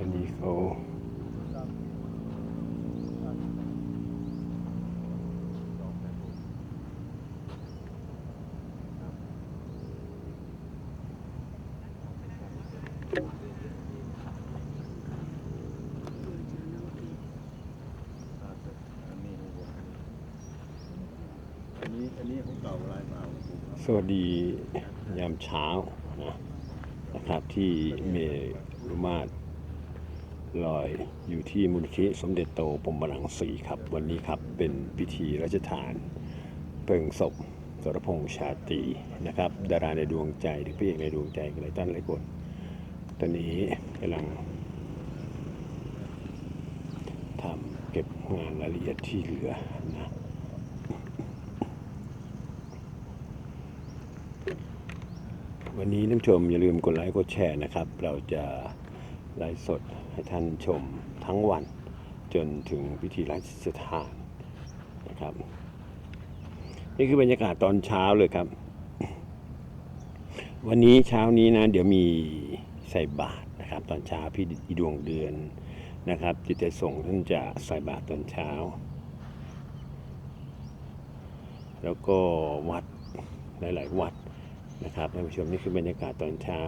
อันนี้เขสวัสดียามเช้านะครับที่เมรุมาตร ลอยอยู่ที่มูลนิธิสมเด็จโตปรมรังสีครับ วันนี้ครับเป็นพิธีราชทานเพลิงศพสรพงษ์ชาตรีนะครับดาราในดวงใจหรือพระเอกในดวงใจกันหลายท่านหลายคนตอนนี้กำลังทำเก็บงานรายละเอียดที่เหลือนะวันนี้ท่านผู้ชมอย่าลืมกดไลค์กดแชร์นะครับ เราจะ ไลฟ์สดให้ท่านชมทั้งวันจนถึงพิธีราชทานนะครับ นี่คือบรรยากาศตอนเช้าเลยครับ วันนี้เช้านี้นะ เดี๋ยวมีใส่บาตรนะครับ ตอนเช้าพี่ดวงเดือนนะครับจิตใจส่งท่านจะใส่บาตรตอนเช้า แล้วก็วัดหลาย ๆ วัดนะครับท่านผู้ชมนี่คือบรรยากาศตอนเช้า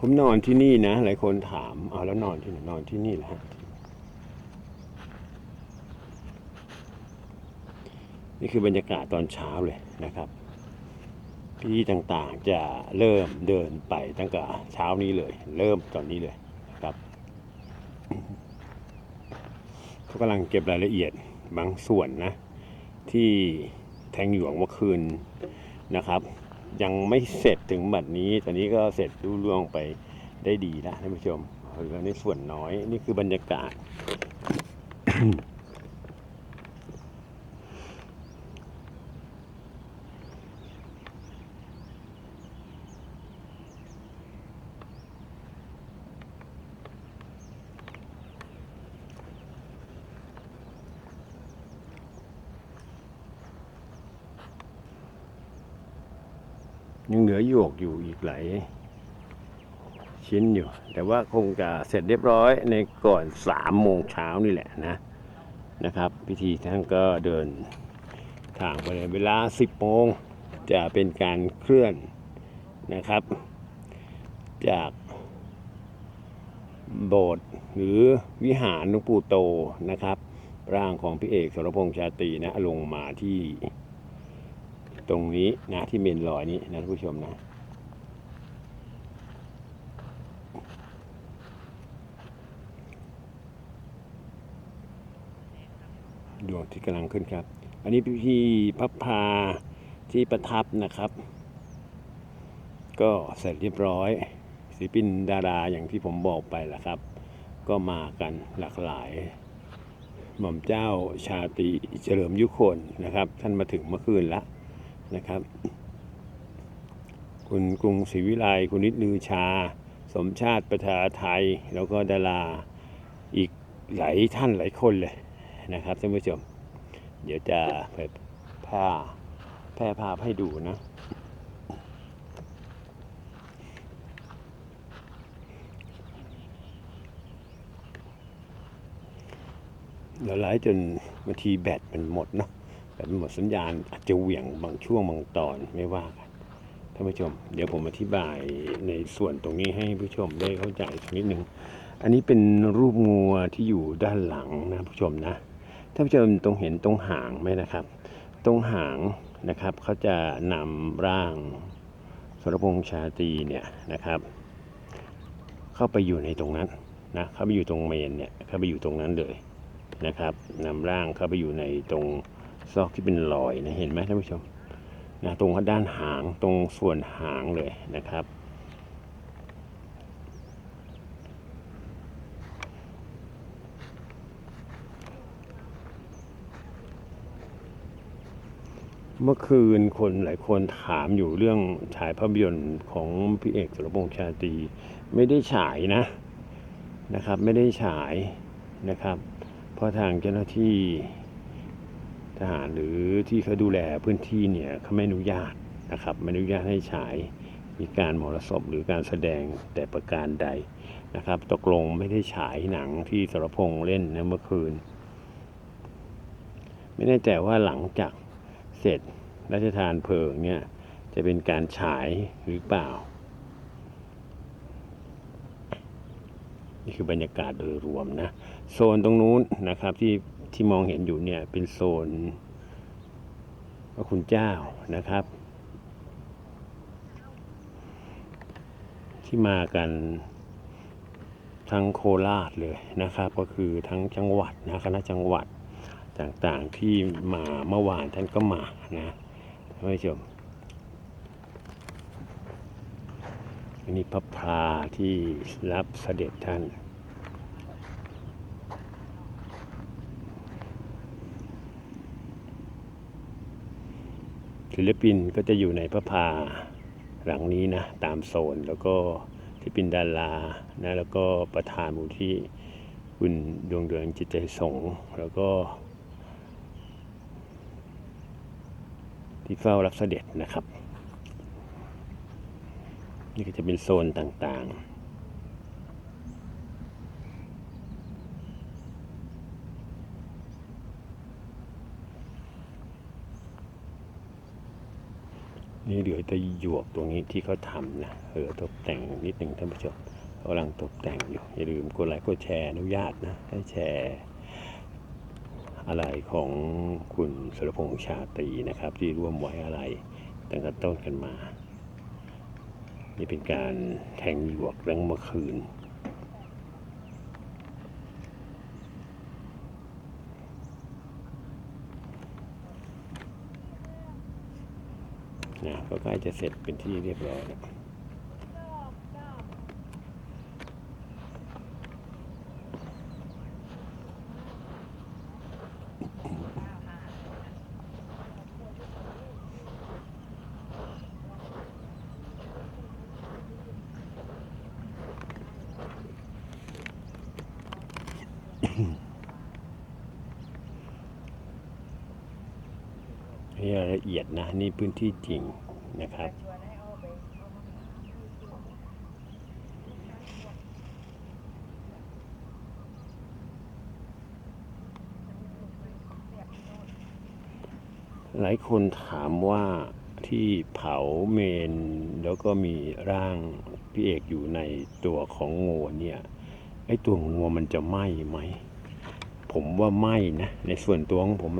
ผมนอนที่นี่นะ หลายคนถามเอาแล้วนอนที่ไหนนอนที่นี่แหละฮะนี่คือบรรยากาศตอนเช้าเลยนะครับพิธีต่างๆจะเริ่มเดินไปตั้งแต่เช้านี้เลย เริ่มตอนนี้เลยนะครับเขากำลังเก็บรายละเอียดบางส่วนนะ ที่แทงหยวงเมื่อคืนนะครับ ยังไม่เสร็จถึงบัดนี้ตอนนี้ก็เสร็จรุ่ล่วงไปได้ดีแล้วท่านผู้ชมเหลือในส่วนน้อยนี่คือบรรยากาศ ยังเหลือโยกอยู่อีกหลายชิ้นอยู่ แต่ว่าคงจะเสร็จเรียบร้อยในก่อนสามโมงเช้านี่แหละนะนะครับ พิธีท่านก็เดินทางไปเลยเวลา10โมงจะเป็นการเคลื่อนนะครับ จากโบสถ์หรือวิหารหลวงปู่โตนะครับ ร่างของพี่เอกสรพงษ์ชาตรีนะลงมาที่ ตรงนี้นะที่เมนลอยนี้นะท่านผู้ชมนะดวงที่กำลังขึ้นครับ อันนี้พี่พับพาที่ประทับนะครับ ก็เสร็จเรียบร้อยศิลปินดาราอย่างที่ผมบอกไปแหละครับ ก็มากันหลากหลาย หม่อมเจ้าชาตรีเฉลิมยุคนนะครับ ท่านมาถึงเมื่อคืนละ นะครับ คุณกรุงศรีวิไลคุณนิดลือชา สมชาติประชาไทย แล้วก็ดาราอีกหลายท่านหลายคนเลยนะครับท่านผู้ชม เดี๋ยวจะเผยแพร่แพร่ภาพให้ดูนะ เราไลฟ์จนบางทีแบตมันหมดเนาะ หมดสัญญาณอาจจะเหวี่ยงบางช่วงบางตอนไม่ว่ากันท่านผู้ชม เดี๋ยวผมอธิบายในส่วนตรงนี้ให้ผู้ชมได้เข้าใจสักนิดหนึ่งอันนี้เป็นรูปงัวที่อยู่ด้านหลังนะผู้ชมนะท่านผู้ชมตรงเห็นตรงหางไหมนะครับ ตรงหางนะครับเขาจะนำร่างสรพงษ์ชาตรีเนี่ยนะครับ เข้าไปอยู่ในตรงนั้นนะเข้าไปอยู่ตรงเมนเนี่ยเข้าไปอยู่ตรงนั้นเลยนะครับนำร่างเข้าไปอยู่ในตรง ซอกที่เป็นรอยนะเห็นไหมท่านผู้ชมนะตรงด้านหางตรงส่วนหางเลยนะครับ เมื่อคืนคนหลายคนถามอยู่เรื่องฉายภาพยนตร์ของพี่เอกสุรพงษ์ชาตรีไม่ได้ฉายนะนะครับ ไม่ได้ฉายนะครับ เพราะทางเจ้าหน้าที่ ทหารหรือที่เขาดูแลพื้นที่เนี่ยเขาไม่อนุญาตนะครับไม่อนุญาตให้ฉายมีการมรสพหรือการแสดงแต่ประการใดนะครับตกลงไม่ได้ฉายหนังที่สรพงษ์เล่นนะเมื่อคืน ไม่แน่ใจว่าหลังจากเสร็จราชทานเพลิงเนี่ยจะเป็นการฉายหรือเปล่า นี่คือบรรยากาศโดยรวมนะ โซนตรงนู้นนะครับที่ ที่มองเห็นอยู่เนี่ยเป็นโซนพระคุณเจ้านะครับ ที่มากันทั้งโคราชเลยนะครับ ก็คือทั้งจังหวัดนะคณะจังหวัดต่างๆที่มาเมื่อวานท่านก็มานะท่านผู้ชมอันนี้พระพลาที่รับเสด็จท่าน ศิลปินก็จะอยู่ในพระพาหลังนี้นะตามโซนแล้วก็ที่เป็นดารานะแล้วก็ประธานมูลที่คุณดวงเดือนจิตใจสงแล้วก็ ที่เฝ้ารับเสด็จนะครับ นี่ก็จะเป็นโซนต่างๆ นี่เหลือแต่หยวกตรงนี้ที่เขาทำนะเออตกแต่งนิดหนึ่งท่านผู้ชมเขากำลังตกแต่งอยู่ อย่าลืมกดไลค์กดแชร์อนุญาตนะให้แชร์อะไรของคุณสุรพงษ์ชาตรีนะครับ ที่ร่วมไว้อะไรตั้งแต่ต้นกันมา นี่เป็นการแทงหยวกเรื่องเมื่อคืน นะก็ใกล้จะเสร็จเป็นที่เรียบร้อยแล้ว อียดนะนี่พื้นที่จริงนะครับหลายคนถามว่าที่เผาเมน แล้วก็มีร่างพี่เอกอยู่ในตัวของงูเนี่ยไอ้ตัวงูมันจะไหม้ไหม ผมว่าไหม้นะ ในส่วนตัวของผม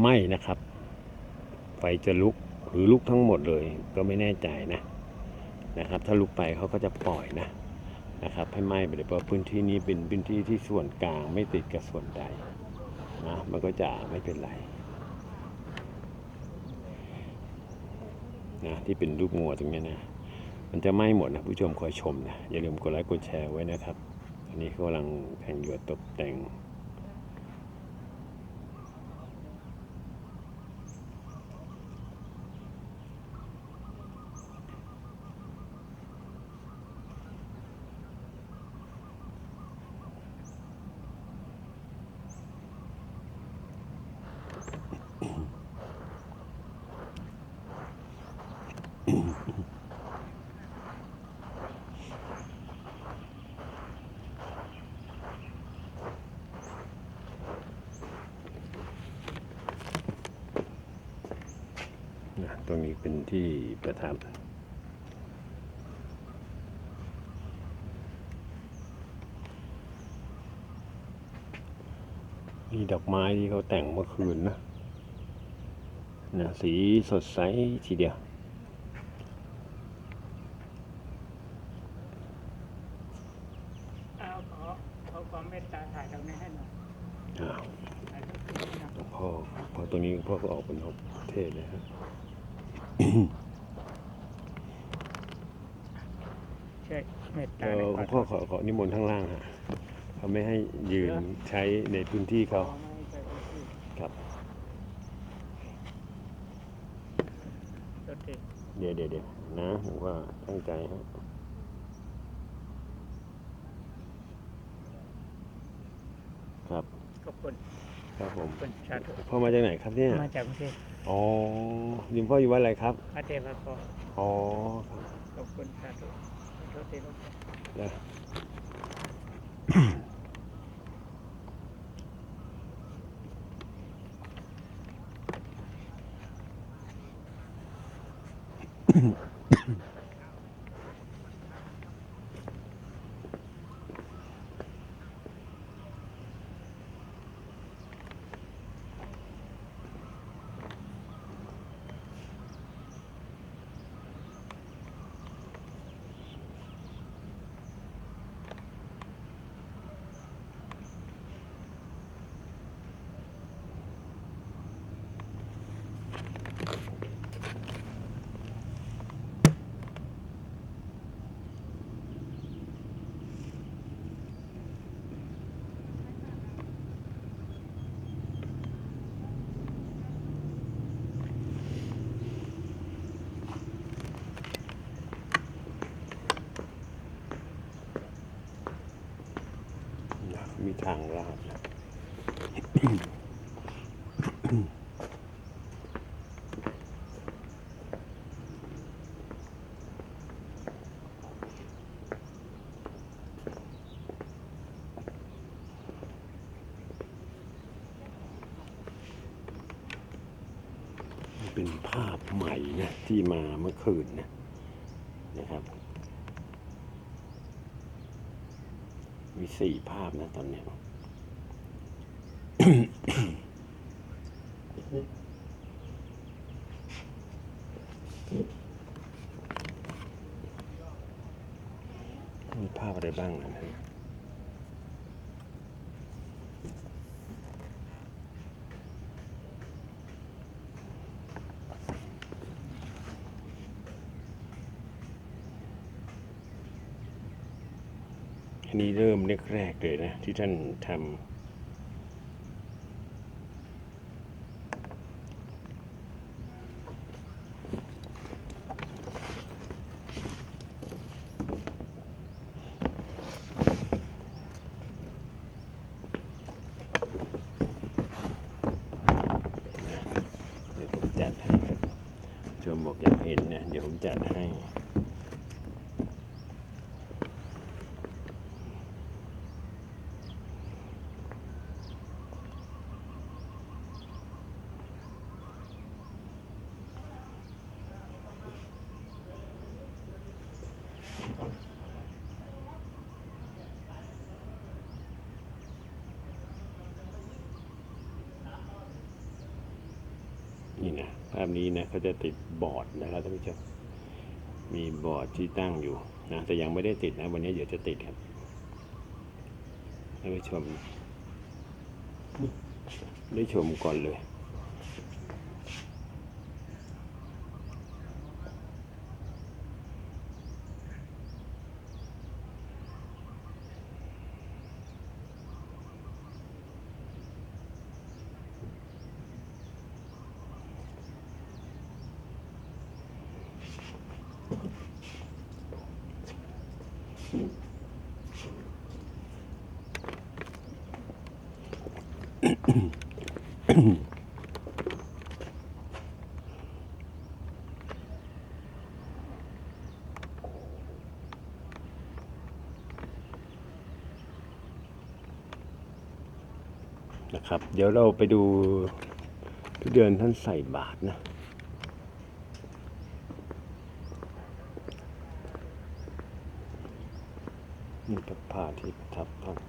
ไหม้นะครับ ไฟจะลุกหรือลุกทั้งหมดเลยก็ไม่แน่ใจนะนะครับ ถ้าลุกไปเขาก็จะปล่อยนะนะครับ ให้ไหม้ไปเลยเพราะพื้นที่นี้เป็นพื้นที่ที่ส่วนกลางไม่ติดกับส่วนใดนะมันก็จะไม่เป็นไรนะที่เป็นรูปงัวตรงนี้นะ มันจะไหม้หมดนะผู้ชมคอยชมนะอย่าลืมกดไลค์กดแชร์ไว้นะครับ อันนี้เขากำลังแข่งหยวดตกแต่ง นะ ตรงนี้เป็นที่ประทับนี่ดอกไม้ที่เขาแต่งเมื่อคืนนะนะสีสดใสทีเดียว เอาขอขอความเมตตาถ่ายตรงนี้ให้หน่อยอ้าวถ่ายรูปนี้นะหลวงพ่อพอตรงนี้หลวงพ่อก็ออกเป็นนกเทศเลยฮะ ช่วยเมตเอตาอในหลวควางมพ่อขอขอนิมนต์ข้างล่างฮะเขาไม่ให้ยืนใช้ในพื้นที่เขาขอไม่ไปที่ครับรถติดเดี๋ยวเดี๋ยวเดี๋ยวนะผมว่าตั้งใจฮะครับ ขอบคุณ ครับผมขอบคุณสาธุพ่อมาจากไหนครับเนี่ยมาจากกรุงเทพอ๋อยิมพ่ออยู่วัดอะไรครับพระเทพพรอ๋อครับขอบคุณสาธุรถติดรถติดได้มี ทางลาดนะเป็นภาพใหม่นะที่มาเมื่อคืนนะนะครับ มีสี่ภาพนะตอนเนี้ย มี ตั้งนะฮะอันนี้เริ่มแรกๆเลยนะ ที่ท่านทำ เดี๋ยวผมจัดให้ครับชมบอกอยากเห็นนะ เดี๋ยวผม จัดให้นี่นะภาพนี้นะเขาจะติดบอร์ดนะครับท่านผู้ชม มีบอร์ดที่ตั้งอยู่นะแต่ยังไม่ได้ติดนะ วันนี้เดี๋ยวจะติดครับท่านผู้ชมได้ชมก่อนเลย นะครับ เดี๋ยวเราไปดูทุกเดือนท่านใส่บาทนะนี่พระพาที่ประทับท่าน